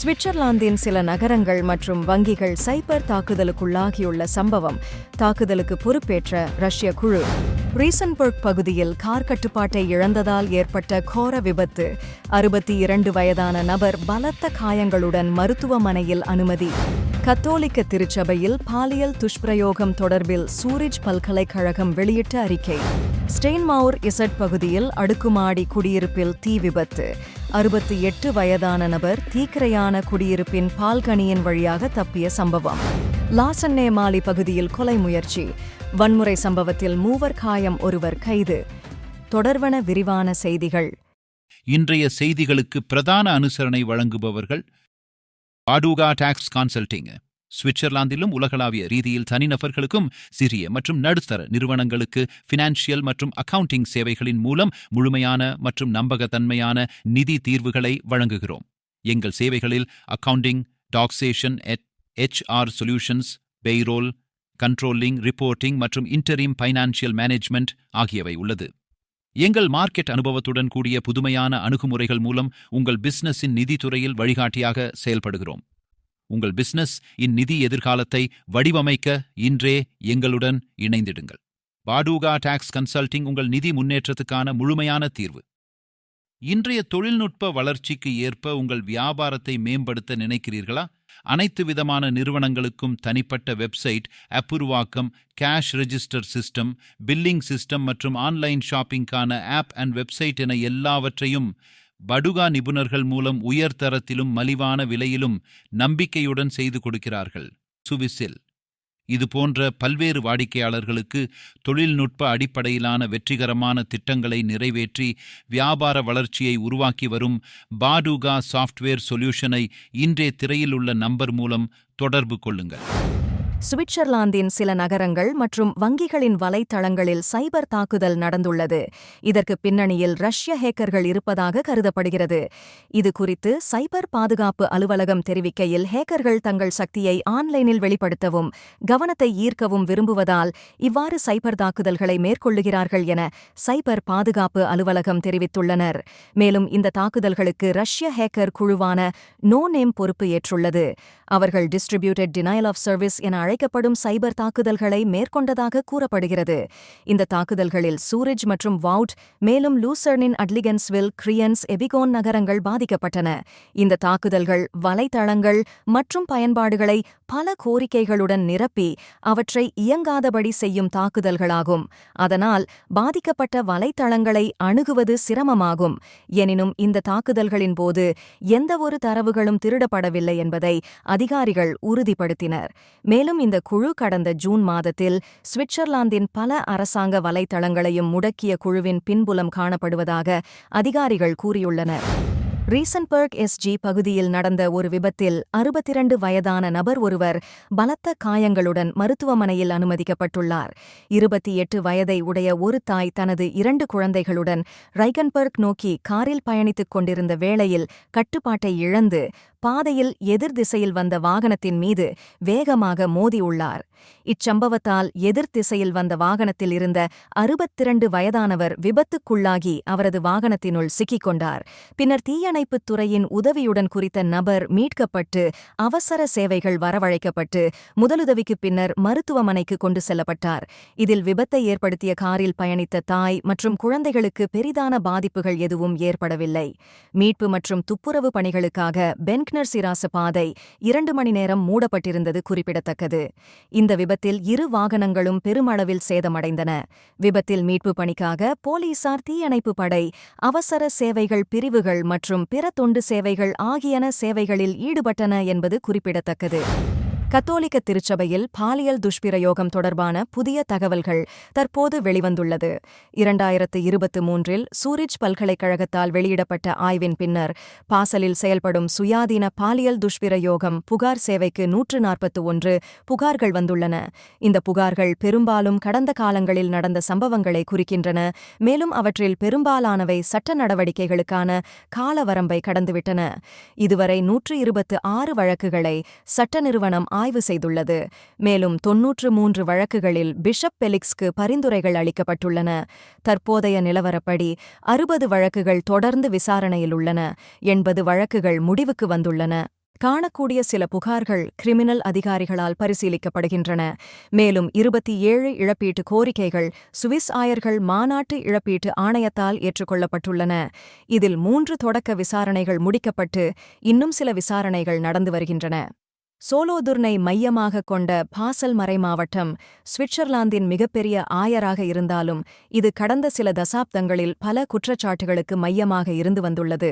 சுவிட்சர்லாந்தின் சில நகரங்கள் மற்றும் வங்கிகள் சைபர் தாக்குதலுக்குள்ளாகியுள்ள சம்பவம் தாக்குதலுக்கு பொறுப்பேற்ற ரஷ்ய குழு. ரீசன்பர்க் பகுதியில் கார் கட்டுப்பாட்டை இழந்ததால் ஏற்பட்ட கோர விபத்து. அறுபத்தி இரண்டு வயதான நபர் பலத்த காயங்களுடன் மருத்துவமனையில் அனுமதி. கத்தோலிக்க திருச்சபையில் பாலியல் துஷ்பிரயோகம் தொடர்பில் சூரிஜ் பல்கலைக்கழகம் வெளியிட்ட அறிக்கை. ஸ்டெயின்மவுர் இசட் பகுதியில் அடுக்குமாடி குடியிருப்பில் தீ விபத்து. அறுபத்தி எட்டு வயதான நபர் தீக்கிரையான குடியிருப்பின் பால்கனியின் வழியாக தப்பிய சம்பவம். லாசன்னே மாலி பகுதியில் கொலை முயற்சி. வன்முறை சம்பவத்தில் மூவர் காயம் ஒருவர் கைது. தொடர்வன விரிவான செய்திகள். இன்றைய செய்திகளுக்கு பிரதான அனுசரணை வழங்குபவர்கள் பாடுகா டாக்ஸ் கன்சல்டிங் சுவிட்சர்லாந்திலும் உலகளாவிய ரீதியில் தனிநபர்களுக்கும் சிறிய மற்றும் நடுத்தர நிறுவனங்களுக்கு ஃபினான்ஷியல் மற்றும் அக்கவுண்டிங் சேவைகளின் மூலம் முழுமையான மற்றும் நம்பகத்தன்மையான நிதி தீர்வுகளை வழங்குகிறோம். எங்கள் சேவைகளில் accounting taxation HR solutions payroll controlling reporting மற்றும் இன்டரிம் ஃபைனான்சியல் மேனேஜ்மெண்ட் ஆகியவை உள்ளது. எங்கள் மார்க்கெட் அனுபவத்துடன் கூடிய புதுமையான அணுகுமுறைகள் மூலம் உங்கள் பிசினஸின் நிதித்துறையில் வழிகாட்டியாக செயல்படுகிறோம். உங்கள் பிசினஸ் இந்நிதி எதிர்காலத்தை வடிவமைக்க இன்றே எங்களுடன் இணைந்திடுங்கள். பாடூகா டாக்ஸ் கன்சல்டிங் உங்கள் நிதி முன்னேற்றத்துக்கான முழுமையான தீர்வு. இன்றைய தொழில்நுட்ப வளர்ச்சிக்கு ஏற்ப உங்கள் வியாபாரத்தை மேம்படுத்த நினைக்கிறீர்களா? அனைத்து விதமான நிறுவனங்களுக்கும் தனிப்பட்ட website அப்புருவாக்கம் cash register system billing system மற்றும் ஆன்லைன் ஷாப்பிங்கான ஆப் அண்ட் வெப்சைட் என எல்லாவற்றையும் படுகா நிபுணர்கள் மூலம் உயர்தரத்திலும் மலிவான விலையிலும் நம்பிக்கையுடன் செய்து கொடுக்கிறார்கள். சுவிசில். இது போன்ற பல்வேறு வாடிக்கையாளர்களுக்கு தொழில்நுட்ப அடிப்படையிலான வெற்றிகரமான திட்டங்களை நிறைவேற்றி வியாபார வளர்ச்சியை உருவாக்கி வரும் பாடுகா சாஃப்ட்வேர் சொல்யூஷனை இன்றே திரையில் உள்ள நம்பர் மூலம் தொடர்பு கொள்ளுங்கள். சுவிட்சர்லாந்தின் சில நகரங்கள் மற்றும் வங்கிகளின் வலைத்தளங்களில் சைபர் தாக்குதல் நடந்துள்ளது. இதற்கு பின்னணியில் ரஷ்ய ஹேக்கர்கள் இருப்பதாக கருதப்படுகிறது. இது குறித்து சைபர் பாதுகாப்பு அலுவலகம் தெரிவிக்கையில் ஹேக்கர்கள் தங்கள் சக்தியை ஆன்லைனில் வெளிப்படுத்தவும் கவனத்தை ஈர்க்கவும் விரும்புவதால் இவ்வாறு சைபர் தாக்குதல்களை மேற்கொள்ளுகிறார்கள் என சைபர் பாதுகாப்பு அலுவலகம் தெரிவித்துள்ளனர். மேலும் இந்த தாக்குதல்களுக்கு ரஷ்ய ஹேக்கர் குழுவான நோ நேம் பொறுப்பு ஏற்றுள்ளது. அவர்கள் டிஸ்ட்ரிபியூட்டட் டினைல் ஆஃப் சர்வீஸ் என அழைக்கப்படும் சைபர் தாக்குதல்களை மேற்கொண்டதாக கூறப்படுகிறது. இந்த தாக்குதல்களில் சூரஜ் மற்றும் வவுட் மேலும் லூசர்னின் அட்லிகன்ஸ்வில் கிரியன்ஸ் எபிகோன் நகரங்கள் பாதிக்கப்பட்டன. இந்த தாக்குதல்கள் வலைத்தளங்கள் மற்றும் பயன்பாடுகளை பல கோரிக்கைகளுடன் நிரப்பி அவற்றை இயங்காதபடி செய்யும் தாக்குதல்களாகும். அதனால் பாதிக்கப்பட்ட வலைத்தளங்களை அணுகுவது சிரமமாகும். எனினும் இந்த தாக்குதல்களின் போது எந்தவொரு தரவுகளும் திருடப்படவில்லை என்பதை அதிகாரிகள் உறுதிப்படுத்தினர். மேலும் இந்த குழு கடந்த ஜூன் மாதத்தில் சுவிட்சர்லாந்தின் பல அரசாங்க வலைத்தளங்களையும் முடக்கிய குழுவின் பின்புலம் காணப்படுவதாக அதிகாரிகள் கூறியுள்ளனர். ரீசன்பர்க் எஸ்ஜி பகுதியில் நடந்த ஒரு விபத்தில் அறுபத்திரண்டு வயதான நபர் ஒருவர் பலத்த காயங்களுடன் மருத்துவமனையில் அனுமதிக்கப்பட்டுள்ளார். இருபத்தி எட்டு வயதை உடைய ஒரு தாய் தனது இரண்டு குழந்தைகளுடன் ரைகன்பர்க் நோக்கி காரில் பயணித்துக் கொண்டிருந்த வேளையில் கட்டுப்பாட்டை இழந்து பாதையில் எதிர் திசையில் வந்த வாகனத்தின் மீது வேகமாக மோதியுள்ளார் இச்சம்பவத்தால் எதிர் திசையில் வந்த வாகனத்தில் இருந்த அறுபத்திரண்டு வயதானவர் விபத்துக்குள்ளாகி அவரது வாகனத்தினுள் சிக்கிக் கொண்டார். பின்னர் தீயணைப்புத் துறையின் உதவியுடன் குறித்த நபர் மீட்கப்பட்டு அவசர சேவைகள் வரவழைக்கப்பட்டு முதலுதவிக்கு பின்னர் மருத்துவமனைக்கு கொண்டு செல்லப்பட்டார். இதில் விபத்தை ஏற்படுத்திய காரில் பயணித்த தாய் மற்றும் குழந்தைகளுக்கு பெரிதான பாதிப்புகள் எதுவும் ஏற்படவில்லை. மீட்பு மற்றும் துப்புரவு பணிகளுக்காக லக்னர் சிராச பாதை இரண்டு மணி நேரம் மூடப்பட்டிருந்தது குறிப்பிடத்தக்கது. இந்த விபத்தில் இரு வாகனங்களும் பெருமளவில் சேதமடைந்தன. விபத்தில் மீட்பு பணிக்காக போலீசார் தீயணைப்பு படை அவசர சேவைகள் பிரிவுகள் மற்றும் பிற தொண்டு சேவைகள் ஆகியன சேவைகளில் ஈடுபட்டன என்பது குறிப்பிடத்தக்கது. கத்தோலிக்க திருச்சபையில் பாலியல் துஷ்பிரயோகம் தொடர்பான புதிய தகவல்கள் தற்போது வெளிவந்துள்ளது. இரண்டாயிரத்து இருபத்து மூன்றில் சூரிஜ் பல்கலைக்கழகத்தால் வெளியிடப்பட்ட ஆய்வின் பின்னர் பாசலில் செயல்படும் சுயாதீன பாலியல் துஷ்பிரயோகம் புகார் சேவைக்கு நூற்று நாற்பத்து ஒன்று புகார்கள் வந்துள்ளன. இந்த புகார்கள் பெரும்பாலும் கடந்த காலங்களில் நடந்த சம்பவங்களை குறிக்கின்றன. மேலும் அவற்றில் பெரும்பாலானவை சட்ட நடவடிக்கைகளுக்கான காலவரம்பை கடந்துவிட்டன. இதுவரை நூற்று இருபத்து ஆறு வழக்குகளை சட்ட நிறுவனம் ஆய்வு செய்துள்ளது. மேலும் தொன்னூற்று மூன்று வழக்குகளில் பிஷப் பெலிக்ஸ்க்கு பரிந்துரைகள் அளிக்கப்பட்டுள்ளன. தற்போதைய நிலவரப்படி அறுபது வழக்குகள் தொடர்ந்து விசாரணையில் உள்ளன. எண்பது வழக்குகள் முடிவுக்கு வந்துள்ளன. காணக்கூடிய சில புகார்கள் கிரிமினல் அதிகாரிகளால் பரிசீலிக்கப்படுகின்றன. மேலும் இருபத்தி ஏழு இழப்பீட்டு கோரிக்கைகள் சுவிஸ் ஆயர்கள் மாநாட்டு இழப்பீட்டு ஆணையத்தால் ஏற்றுக்கொள்ளப்பட்டுள்ளன. இதில் மூன்று தொடக்க விசாரணைகள் முடிக்கப்பட்டு இன்னும் சில விசாரணைகள் நடந்து வருகின்றன. சோலோதுர்னை மையமாக கொண்ட பாசல் மறைமாவட்டம் சுவிட்சர்லாந்தின் மிகப்பெரிய ஆயராக இருந்தாலும் இது கடந்த சில தசாப்தங்களில் பல குற்றச்சாட்டுகளுக்கு மையமாக இருந்து வந்துள்ளது.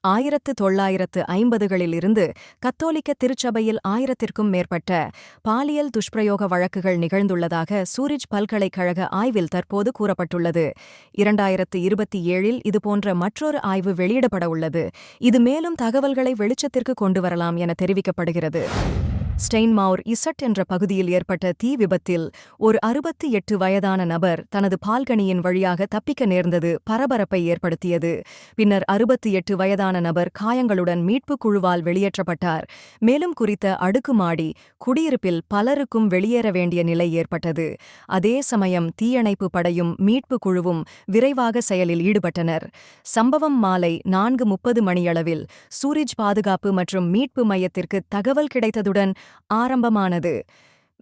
ஆயிரத்து தொள்ளாயிரத்து ஐம்பதுகளில் இருந்து கத்தோலிக்க திருச்சபையில் ஆயிரத்திற்கும் மேற்பட்ட பாலியல் துஷ்பிரயோக வழக்குகள் நிகழ்ந்துள்ளதாக சூரிஜ் பல்கலைக்கழக ஆய்வில் தற்போது கூறப்பட்டுள்ளது. இரண்டாயிரத்து இருபத்தி ஏழில் இதுபோன்ற மற்றொரு ஆய்வு வெளியிடப்பட உள்ளது இது மேலும் தகவல்களை வெளிச்சத்திற்கு கொண்டு வரலாம் என தெரிவிக்கப்படுகிறது. ஸ்டெயின்மவுர் இசட் என்ற பகுதியில் ஏற்பட்ட தீ விபத்தில் ஒரு அறுபத்தி எட்டு வயதான நபர் தனது பால்கனியின் வழியாக தப்பிக்க நேர்ந்தது பரபரப்பை ஏற்படுத்தியது. பின்னர் அறுபத்தி எட்டு வயதான நபர் காயங்களுடன் மீட்புக் குழுவால் வெளியேற்றப்பட்டார். மேலும் குறித்த அடுக்குமாடி குடியிருப்பில் பலருக்கும் வெளியேற வேண்டிய நிலை ஏற்பட்டது. அதே சமயம் தீயணைப்பு படையும் மீட்புக் குழுவும் விரைவாக செயலில் ஈடுபட்டனர். சம்பவம் மாலை நான்கு முப்பது மணியளவில் சூரிஜ் பாதுகாப்பு மற்றும் மீட்பு மையத்திற்கு தகவல் கிடைத்ததுடன் ஆரம்பமானது.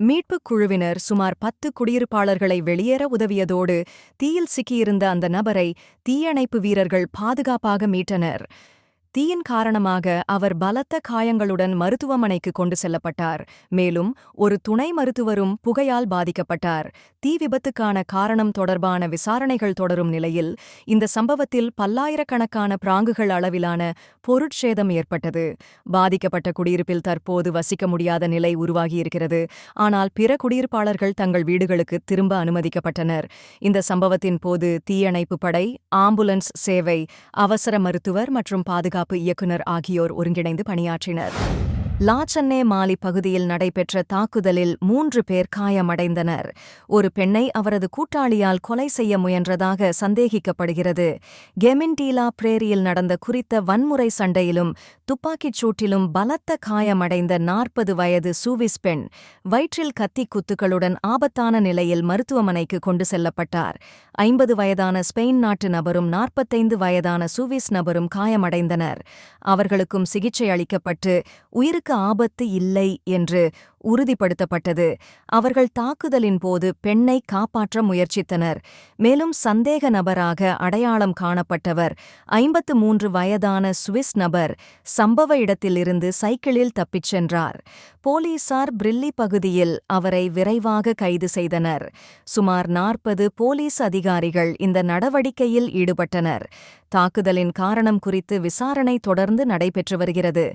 மீட்புக் குழுவினர் சுமார் பத்து குடியிருப்பாளர்களை வெளியேற உதவியதோடு தீயில் சிக்கியிருந்த அந்த நபரை தீயணைப்பு வீரர்கள் பாதுகாப்பாக மீட்டனர். தீயின் காரணமாக அவர் பலத்த காயங்களுடன் மருத்துவமனைக்கு கொண்டு செல்லப்பட்டார். மேலும் ஒரு துணை மருத்துவரும் புகையால் பாதிக்கப்பட்டார். தீ விபத்துக்கான காரணம் தொடர்பான விசாரணைகள் தொடரும் நிலையில் இந்த சம்பவத்தில் பல்லாயிரக்கணக்கான பிராங்குகள் அளவிலான பொருட்சேதம் ஏற்பட்டது. பாதிக்கப்பட்ட குடியிருப்பில் தற்போது வசிக்க முடியாத நிலை உருவாகியிருக்கிறது. ஆனால் பிற குடியிருப்பாளர்கள் தங்கள் வீடுகளுக்கு திரும்ப அனுமதிக்கப்பட்டனர். இந்த சம்பவத்தின் போது தீயணைப்பு படை ஆம்புலன்ஸ் சேவை அவசர மருத்துவர் மற்றும் பாதுகாப்பு இயக்குநர் ஆகியோர் ஒருங்கிணைந்து பணியாற்றினர். லாச்சன்னே மாலி பகுதியில் நடைபெற்ற தாக்குதலில் மூன்று பேர் காயமடைந்தனர். ஒரு பெண்ணை அவரது கூட்டாளியால் கொலை செய்ய முயன்றதாக சந்தேகிக்கப்படுகிறது. கெமின்டீலா பிரேரியில் நடந்த குறித்த வன்முறை சண்டையிலும் துப்பாக்கிச் சூட்டிலும் பலத்த காயமடைந்த நாற்பது வயது சூவிஸ் பெண் வயிற்றில் கத்தி குத்துகளுடன் ஆபத்தான நிலையில் மருத்துவமனைக்கு கொண்டு செல்லப்பட்டார். ஐம்பது வயதான ஸ்பெயின் நாட்டு நபரும் நாற்பத்தைந்து வயதான சூவிஸ் நபரும் காயமடைந்தனர். அவர்களுக்கும் சிகிச்சை அளிக்கப்பட்டு உயிருக்கு ஆபத்து இல்லை என்று உறுதிப்படுத்தப்பட்டது. அவர்கள் தாக்குதலின் போது பெண்ணை காப்பாற்ற முயற்சித்தனர். மேலும் சந்தேக நபராக அடையாளம் காணப்பட்டவர். ஐம்பத்து மூன்று வயதான சுவிஸ் நபர் சம்பவ இடத்திலிருந்து சைக்கிளில் தப்பிச் சென்றார். போலீசார் பிரில்லி பகுதியில் அவரை விரைவாக கைது செய்தனர். சுமார் நாற்பது போலீஸ் அதிகாரிகள் இந்த நடவடிக்கையில் ஈடுபட்டனர். தாக்குதலின் காரணம் குறித்து விசாரணை தொடர்ந்து நடைபெற்று வருகிறது.